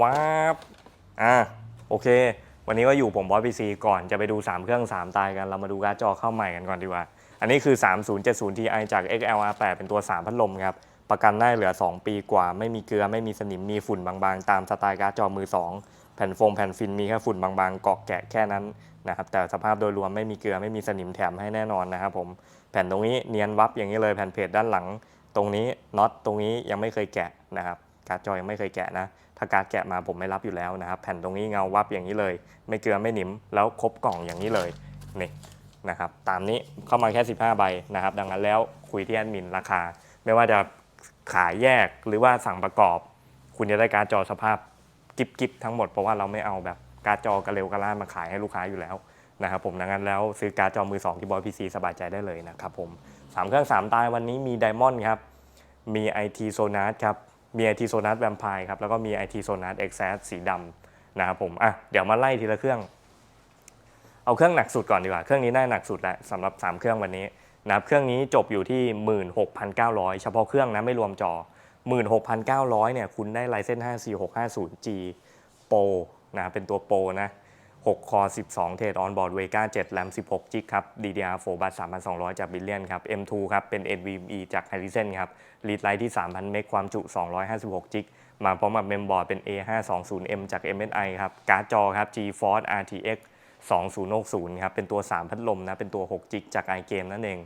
ว้าบอะโอเค วันนี้ก็อยู่ผมบอสพีซีก่อนจะไปดู 3 เครื่อง 3 ตายกัน เรามาดูการ์ดจอเข้าใหม่กันก่อนดีกว่า อันนี้คือ 3070 Ti จาก XLR8 เป็นตัว 3 พัดลมครับ ประกันได้เหลือ 2 ปีกว่า ไม่มีเกลือไม่มีสนิมมีฝุ่นบางๆ ตามสไตล์การ์ดจอมือ 2 แผ่นโฟมแผ่นฟินมีแค่ฝุ่นบางๆเกาะแกะแค่นั้นนะครับแต่สภาพโดยรวมไม่มีเกลือไม่มีสนิมแถมให้แน่นอนนะครับผมแผ่นตรงนี้เนียนวับอย่างนี้เลยแผ่นเพจด้านหลัง ตรงนี้น็อตตรงนี้ยังไม่เคยแกะนะครับการ์ดจอยังไม่เคยแกะนะ ถ้าการ์ดแกะมาผมไม่รับอยู่แล้วนะครับ แผ่นตรงนี้เงาวับอย่างนี้เลย ไม่เกลือไม่หนิม แล้วครบกล่องอย่างนี้เลยนี่นะครับตามนี้เข้ามาแค่ 15 ใบนะครับ ดังนั้นแล้วคุยที่แอดมินราคา ไม่ว่าจะขายแยกหรือว่าสั่งประกอบ คุณจะได้การ์ดจอสภาพกิบกิบทั้งหมดเพราะว่าเราไม่เอาแบบการ์ดจอกระเร็วกระล่ามาขายให้ลูกค้าอยู่แล้วนะครับผมดังนั้นแล้วซื้อการ์ดจอมือสองที่บอยพีซีสบายใจได้เลยนะครับผมสามเครื่องสามตายวันนี้มีไดมอนด์ครับมี IT Sonar ครับ มี IT Sonar Vampire ครับแล้วก็มี IT Sonar Exas สีดำนะครับผมอะเดี๋ยวมาไล่ทีละเครื่อง เอาเครื่องหนักสุดก่อนดีกว่า เครื่องนี้ได้หนักสุดแล้วสำหรับ 3 เครื่องวันนี้นะครับเครื่องนี้จบอยู่ที่ 16,900 เฉพาะเครื่องนะไม่รวมจอ 16,900เนี่ยคุณได้ Ryzen 5 4650G Pro นะเป็นตัวโปรนะ 6 คอ 12 เทรดออนบอร์ด Vega 7 RAM 16 g b ครับ DDR4 บัต3,200 จาก Billion ครับ M2 ครับ เป็น NVMe จาก Hisense ครับ Read Write ที่ 3,000 เมกความจุ 256 g b มาพร้อมกับเมมบอร์ดเป็น A520M จาก MSI ครับ การ์ดจอครับ GeForce RTX 2060 ครับ เป็นตัว 3 พัดลมนะ เป็นตัว6 g b จาก iGame นั่นเอง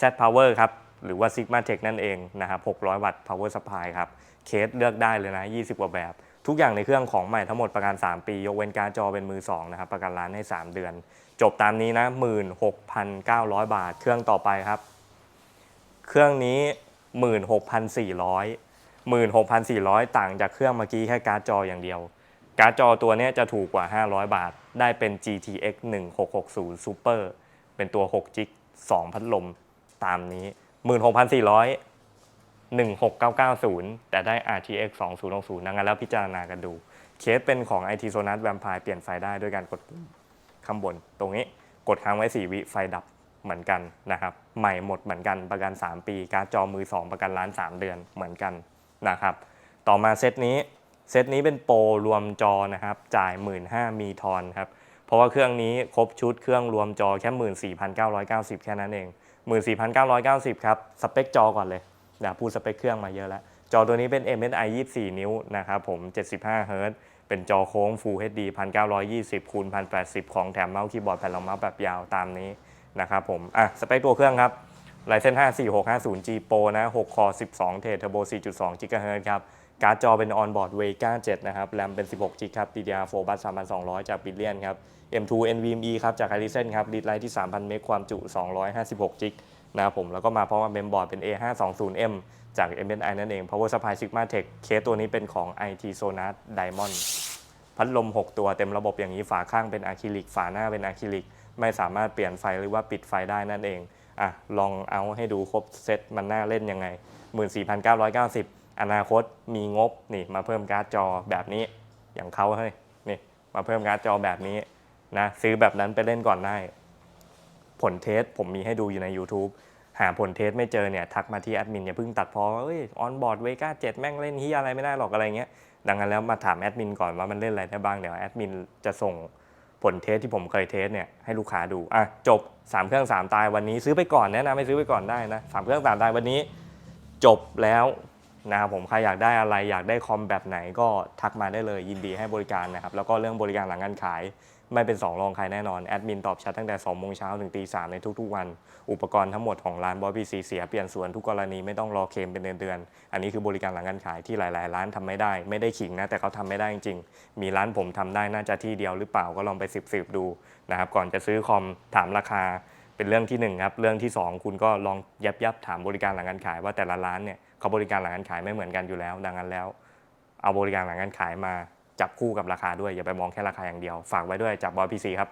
Z Power ครับ หรือว่า Sigma Tech นั่นเองนะครับ 600 วัตต์ Power Supply ครับ เคสเลือกได้เลยนะ 20 กว่าแบบ ทุกอย่างในเครื่องของใหม่ทั้งหมดประกัน 3 ปี ยกเว้นการจอเป็นมือ2นะครับประกันร้านให้ 3 เดือน จบตามนี้นะ 16,900 บาท เครื่องต่อไปครับ เครื่องนี้ 16,400 16,400 ต่างจากเครื่องเมื่อกี้แค่การ์ดจออย่างเดียว การ์ดจอตัวนี้จะถูกกว่า 500 บาท ได้เป็น GTX 1660 Super เป็นตัว6 g b 2พัดลมตามนี้ 16,400 16990 แต่ได้ RTX 2060ดังนั้นแล้วพิจารณากันดู เคสเป็นของ IT Sonar Vampire เปลี่ยนไฟได้ด้วยการกดปุ่มข้างบน ตรงนี้กดค้างไว้ 4 วิไฟดับเหมือนกันนะครับ ใหม่หมดเหมือนกันประกัน 3 ปี การจอมือ 2 ประกันร้าน 3 เดือนเหมือนกันนะครับ ต่อมาเซตนี้ เซตนี้เป็นโปรรวมจอนะครับ จ่าย 1 5 0 0 0มีทอนครับ เพราะว่าเครื่องนี้ครบชุดเครื่องรวมจอแค่ 14,990 แค่นั้นเอง 14,990 ครับ สเปคจอก่อนเลย เดี๋ยวพูดสเปคเครื่องมาเยอะแล้ว จอตัวนี้เป็น MSI 24 นิ้วนะครับผม 75เฮิรตเป็นจอโค้ง Full HD 1920คูณ1080 ของแถมเมาส์คีย์บอร์ดแผ่นรองเมาส์แบบยาวตามนี้นะครับผม อะ สเปคตัวเครื่องครับ Ryzen 5 4650G Pro นะ 6 คอ 12 เทรดเทอร์โบ 4.2 GHz ครับ การ์ดจอเป็น On-board Vega 7 นะครับ แรมเป็น 16 g b ครับ DDR4 บัส3,200 จาก Billion ครับ M2 NVMe ครับ จาก Hisense ครับ Read Write ที่ 3,000 เมกความจุ 256 g b นะครับผมแล้วก็มาพร้อมกับเมมบอร์ดเป็น A520M จาก MSI นั่นเอง Power Supply Sigma Tech เคสตัวนี้เป็นของ IT Sonar Diamond พัดลม 6 ตัวเต็มระบบอย่างนี้ฝาข้างเป็นอะคริลิกฝาหน้าเป็นอะคริลิก ไม่สามารถเปลี่ยนไฟหรือว่าปิดไฟได้นั่นเองอะลองเอาให้ดูครบเซตมันน่าเล่นยังไง 14,990 อนาคตมีงบนี่มาเพิ่มการ์ดจอแบบนี้อย่างเขาเฮ้ยนี่มาเพิ่มการ์ดจอแบบนี้นะซื้อแบบนั้นไปเล่นก่อนได้ ผลเทสผมมีให้ดูอยู่ใน YouTube หาผลเทสไม่เจอเนี่ยทักมาที่แอดมินอย่าเพิ่งตัดพอเอ้ยออนบอร์ดเวก้าเจ็ดแม่งเล่นเฮียอะไรไม่ได้หรอกอะไรเงี้ยดังนั้นแล้วมาถามแอดมินก่อนว่ามันเล่นอะไรได้บ้างเดี๋ยวแอดมินจะส่งผลเทสที่ผมเคยเทสเนี่ยให้ลูกค้าดูอะจบ 3 เครื่อง 3 ตายวันนี้ซื้อไปก่อนแนะนำไม่ซื้อไปก่อนได้นะสามเครื่อง3ตายวันนี้ จบแล้ว นะครับผมใครอยากได้อะไรอยากได้คอมแบบไหนก็ทักมาได้เลยยินดีให้บริการนะครับแล้วก็เรื่องบริการหลังการขาย ไม่เป็น2รองใครแน่นอนแอดมินตอบแชทตั้งแต่2โมงเช้าถึงตีสามในทุกๆวัน อุปกรณ์ทั้งหมดของร้านบอยพีซีเสียเปลี่ยนส่วนทุกกรณีไม่ต้องรอเคลมเป็นเดือนๆอันนี้คือบริการหลังการขายที่หลาย ๆ ร้านทำไม่ได้ ไม่ได้ขิงนะแต่เขาทำไม่ได้จริงๆ มีร้านผมทำได้น่าจะที่เดียวหรือเปล่าก็ลองไปสืบๆดูนะครับก่อนจะซื้อคอมถามราคาเป็นเรื่องที่หนึ่งครับเรื่องที่สองคุณก็ลองยับยับถามบริการหลังการขายว่าแต่ละร้านเนี่ย เขาบริการหลังการขายไม่เหมือนกันอยู่แล้ว ดังนั้นแล้ว เอาบริการหลังการขายมาจับคู่กับราคาด้วยอย่าไปมองแค่ราคาอย่างเดียว ฝากไว้ด้วยจากบอยพีซีครับ